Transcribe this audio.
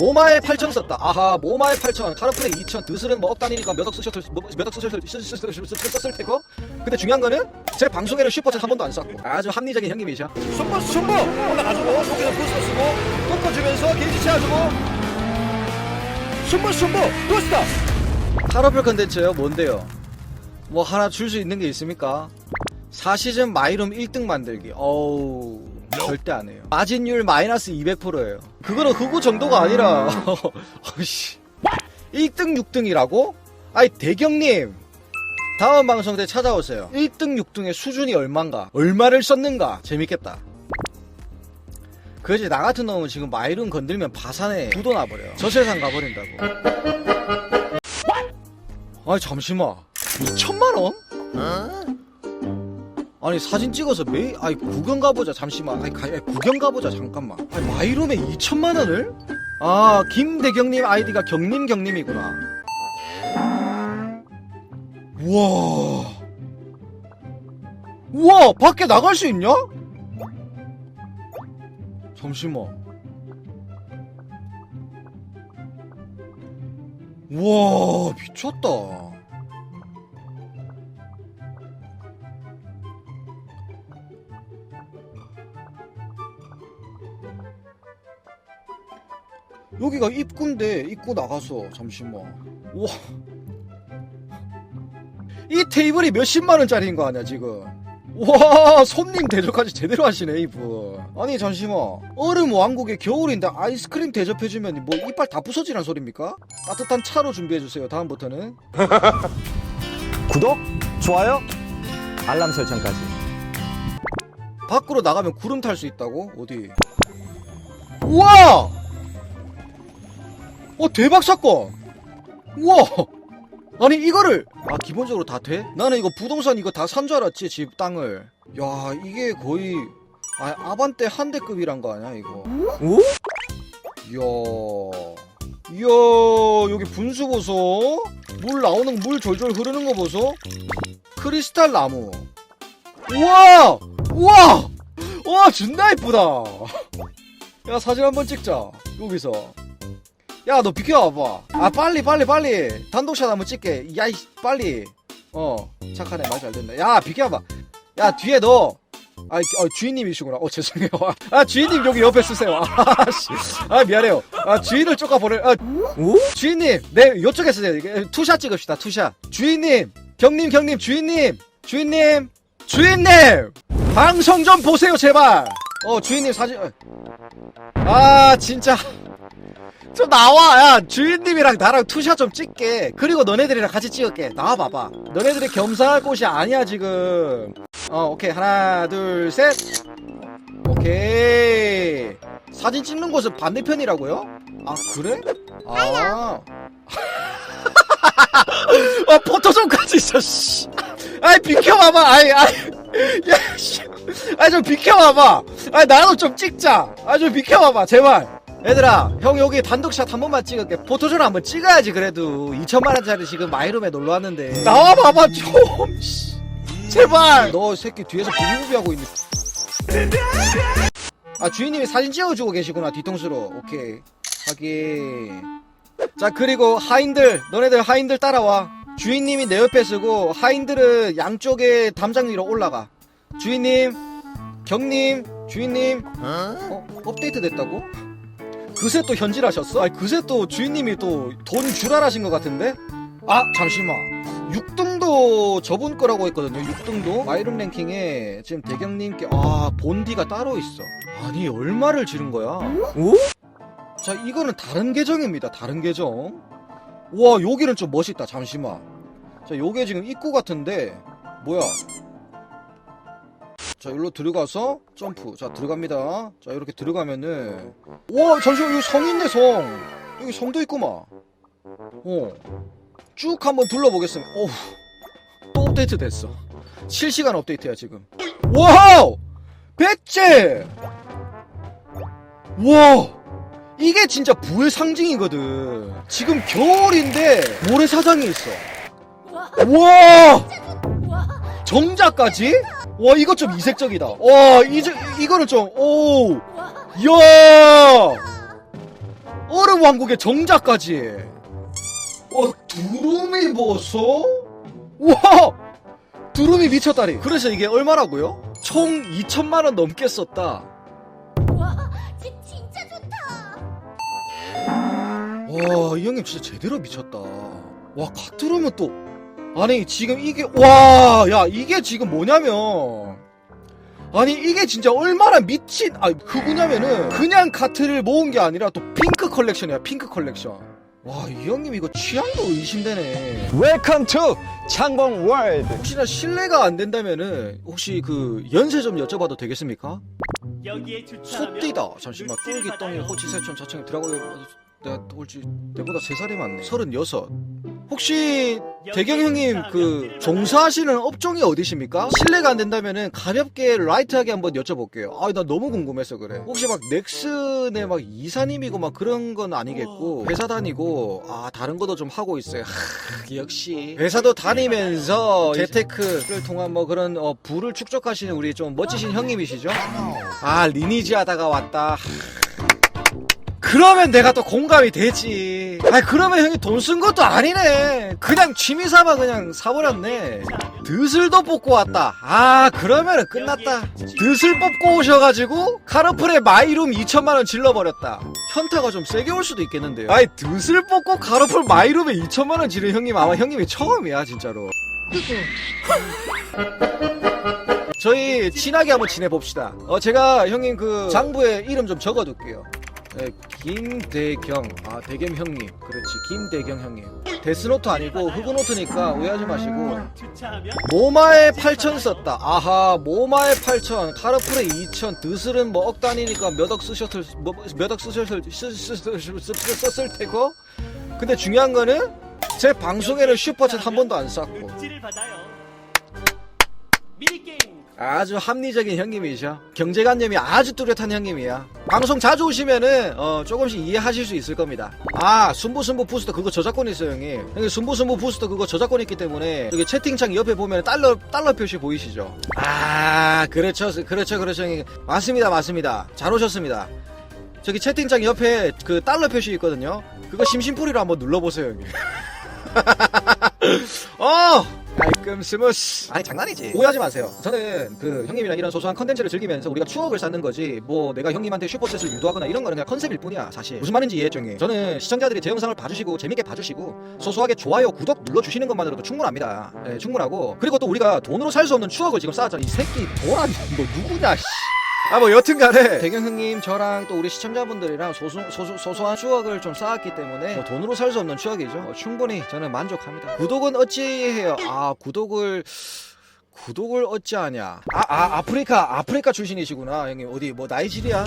모마에 8천 썼다. 아하, 모마에 8천, 카르프레 2천, 드슬은 뭐 억단이니까 몇억 쓰셨을, 뭐, 몇억 쓰셨을, 쓰- 쓰- 쓰- 쓰- 쓰- 썼을 테고. 근데 중요한 거는 제 방송에는 슈퍼챗 한 번도 안 썼고. 아주 합리적인 형님이셔. 슈퍼, 슈퍼! 올라가지고, 여기서 부스터 쓰고, 꺾어주면서 게이지 채워주고. 슈퍼, 슈퍼! 부스터! 카르프레 컨텐츠요? 뭔데요? 뭐 하나 줄 수 있는 게 있습니까? 4시즌 마이룸 1등 만들기. 어우, 절대 안 해요. 마진율 마이너스 200%예요. 그거는 흑우 정도가 아니라, 어씨. 1등 6등이라고? 아이, 대경님. 다음 방송 때 찾아오세요. 1등 6등의 수준이 얼만가? 얼마를 썼는가? 재밌겠다. 그지 나 같은 놈은 지금 마이룸 건들면 바산에 부도 나버려. 저 세상 가버린다고. 아니 잠시만. 2천만 원? 아니 사진 찍어서 매일 아니 구경 가보자 잠시만. 아니, 가, 구경 가보자 잠깐만. 아니 마이룸에 2천만 원을? 아 김대경님 아이디가 경님 경님이구나. 우와. 우와 밖에 나갈 수 있냐? 잠시만. 우와 미쳤다 여기가 입구인데 입구 나가서 잠시만 우와 이 테이블이 몇십만 원짜리인 거 아니야 지금 와 손님 대접까지 제대로 하시네 이분 아니 잠시만 얼음 왕국의 겨울인데 아이스크림 대접해주면 뭐 이빨 다 부서지란 소리입니까? 따뜻한 차로 준비해주세요 다음부터는 구독, 좋아요, 알람 설정까지. 밖으로 나가면 구름 탈 수 있다고? 어디? 우와! 어, 대박 사건! 우와! 아니, 이거를! 아, 기본적으로 다 돼? 나는 이거 부동산 이거 다 산 줄 알았지, 집, 땅을. 야, 이게 거의, 아, 아반떼 한 대급이란 거 아니야, 이거? 오? 이야. 이야, 여기 분수 보소? 물 나오는 물 졸졸 흐르는 거 보소? 크리스탈 나무. 우와! 우와! 와, 존나 이쁘다. 야, 사진 한번 찍자. 여기서. 야, 너 비켜와봐. 아, 빨리, 빨리, 빨리. 단독샷 한번 찍게. 야, 이 빨리. 어, 착하네. 말 잘 된다. 야, 비켜와봐. 야, 뒤에 너. 아, 어, 주인님이시구나. 어, 죄송해요. 아, 주인님 여기 옆에 쓰세요. 아, 씨. 아, 미안해요. 아, 주인을 쫓아 보내. 아, 오? 주인님, 네, 이쪽에 쓰세요. 투샷 찍읍시다, 투샷. 주인님, 경님, 경님, 주인님, 주인님, 주인님! 방송 좀 보세요, 제발! 어, 주인님 사진, 어. 아, 진짜. 좀 나와, 야, 주인님이랑 나랑 투샷 좀 찍게. 그리고 너네들이랑 같이 찍을게. 나와봐봐. 너네들이 겸사할 곳이 아니야, 지금. 어, 오케이. 하나, 둘, 셋. 오케이. 사진 찍는 곳은 반대편이라고요? 아, 그래? 아. 아, 포토존까지 있어, 씨. 아이, 비켜봐봐, 아이, 아이. 야, 씨. 아이, 좀 비켜봐봐. 아이, 나도 좀 찍자. 아이, 좀 비켜봐봐, 제발. 얘들아, 형 여기 단독샷 한 번만 찍을게. 포토존 한번 찍어야지, 그래도. 2천만원짜리 지금 마이룸에 놀러 왔는데. 나와봐봐, 좀, 씨. 제발! 너 새끼 뒤에서 비비비비 하고 있네. 아, 주인님이 사진 찍어주고 계시구나, 뒤통수로. 오케이. 확인. 자 그리고 하인들 너네들 하인들 따라와 주인님이 내 옆에 서고 하인들은 양쪽에 담장 위로 올라가 주인님 경님 주인님 어? 업데이트 됐다고? 그새 또 현질하셨어? 아니 그새 또 주인님이 또돈 줄알하신 것 같은데? 아 잠시만 6등도 저분 거라고 했거든요 6등도 마이룸 랭킹에 지금 대경님께 아 본디가 따로 있어 아니 얼마를 지른 거야? 오? 자 이거는 다른 계정입니다 다른 계정 우와 여기는 좀 멋있다 잠시만 자 요게 지금 입구 같은데 뭐야 자 여기로 들어가서 점프. 자 들어갑니다. 자 이렇게 들어가면은 와 잠시만 여기 성 있네 성. 여기 성도 있구만. 어쭉 한번 둘러보겠습니다. 어후. 또 업데이트 됐어. 실시간 업데이트야 지금. 와우! 백제! 와! 이게 진짜 부의 상징이거든. 지금 겨울인데 모래사장이 있어. 와! 정자까지? 와, 이거 좀 이색적이다. 와, 이제, 이거는 좀, 오! 이야! 얼음 왕국의 정자까지 어 두루미 보소? 우와 두루미 미쳤다리 그래서 이게 얼마라고요? 총 2천만원 넘게 썼다 와, 집 진짜 좋다. 와, 이 형님 진짜 제대로 미쳤다. 와, 카트로면 또. 아니, 지금 이게, 와, 야, 이게 지금 뭐냐면. 아니, 이게 진짜 얼마나 미친, 아, 그거냐면은, 그냥 카트를 모은 게 아니라 또 핑크 컬렉션이야, 핑크 컬렉션. 와, 이 형님 이거 취향도 의심되네. 웰컴 투 창봉 월드. 혹시나 신뢰가 안 된다면은, 혹시 그, 연세 좀 여쭤봐도 되겠습니까? 여기에 주차하면 소띠다. 잠시만. 똘기 똥이 받아요. 호치 세천 자칭 드라고 내가 옳지 내보다 세 살이 많네. 서른여섯. 혹시 대경 형님 그 종사하시는 업종이 어디십니까? 실례가 안 된다면은 가볍게 라이트하게 한번 여쭤볼게요. 아, 나 너무 궁금해서 그래. 혹시 막 넥슨의 막 이사님이고 막 그런 건 아니겠고 회사 다니고 아 다른 것도 좀 하고 있어요. 하, 역시 회사도 다니면서 재테크를 통한 뭐 그런 어, 부를 축적하시는 우리 좀 멋지신 형님이시죠? 아 리니지 하다가 왔다. 그러면 내가 또 공감이 되지. 아 그러면 형이 돈 쓴 것도 아니네. 그냥 취미 삼아 그냥 사버렸네. 드슬도 뽑고 왔다. 아 그러면은 끝났다. 드슬 뽑고 오셔가지고 카르풀에 마이룸 2천만 원 질러버렸다. 현타가 좀 세게 올 수도 있겠는데요. 아이 드슬 뽑고 카르풀 마이룸에 2천만 원 지른 형님 아마 형님이 처음이야 진짜로. 저희 친하게 한번 지내봅시다. 어, 제가 형님 그 장부에 이름 좀 적어둘게요. 네, 김대경. 아, 대겸 형님. 그렇지. 김대경 형님. 데스노트 아니고 흑우노트니까 오해하지 마시고. 모마에 8천 썼다. 아하, 모마에 8천, 카르풀에 2천, 드슬은 뭐 억 단위니까 몇 억 쓰셨을, 뭐, 몇억 쓰셨을, 썼을 테고. 근데 중요한 거는 제 방송에는 슈퍼챗 한 번도 안 쌌고. 아주 합리적인 형님이셔. 경제관념이 아주 뚜렷한 형님이야. 방송 자주 오시면은 어, 조금씩 이해하실 수 있을 겁니다. 아 순부순부 부스터 그거 저작권 있어요 형님. 형님 순부순부 부스터 그거 저작권 있기 때문에 여기 채팅창 옆에 보면 달러 달러 표시 보이시죠? 아 그렇죠 그렇죠 그렇죠 형님. 맞습니다 맞습니다. 잘 오셨습니다. 저기 채팅창 옆에 그 달러 표시 있거든요. 그거 심심풀이로 한번 눌러보세요 형님. 어! 깔끔 스무스. 아니 장난이지. 오해하지 마세요. 저는 그 형님이랑 이런 소소한 컨텐츠를 즐기면서 우리가 추억을 쌓는 거지. 뭐 내가 형님한테 슈퍼챗을 유도하거나 이런 거는 그냥 컨셉일 뿐이야 사실. 무슨 말인지 이해했죠 형님. 저는 시청자들이 제 영상을 봐주시고 재밌게 봐주시고 소소하게 좋아요, 구독 눌러주시는 것만으로도 충분합니다. 네, 충분하고 그리고 또 우리가 돈으로 살 수 없는 추억을 지금 쌓았잖아. 이 새끼 도라니 너 누구냐? 씨. 아 뭐 여튼간에. 대경 형님 저랑 또 우리 시청자분들이랑 소소, 소소, 소소 한 추억을 좀 쌓았기 때문에 뭐 돈으로 살 수 없는 추억이죠. 어, 충분히 저는 만족합니다. 구독은 어찌 해요? 아 구독을 구독을 어찌 하냐? 아, 아 아프리카 아프리카 출신이시구나. 형님 어디 뭐 나이지리아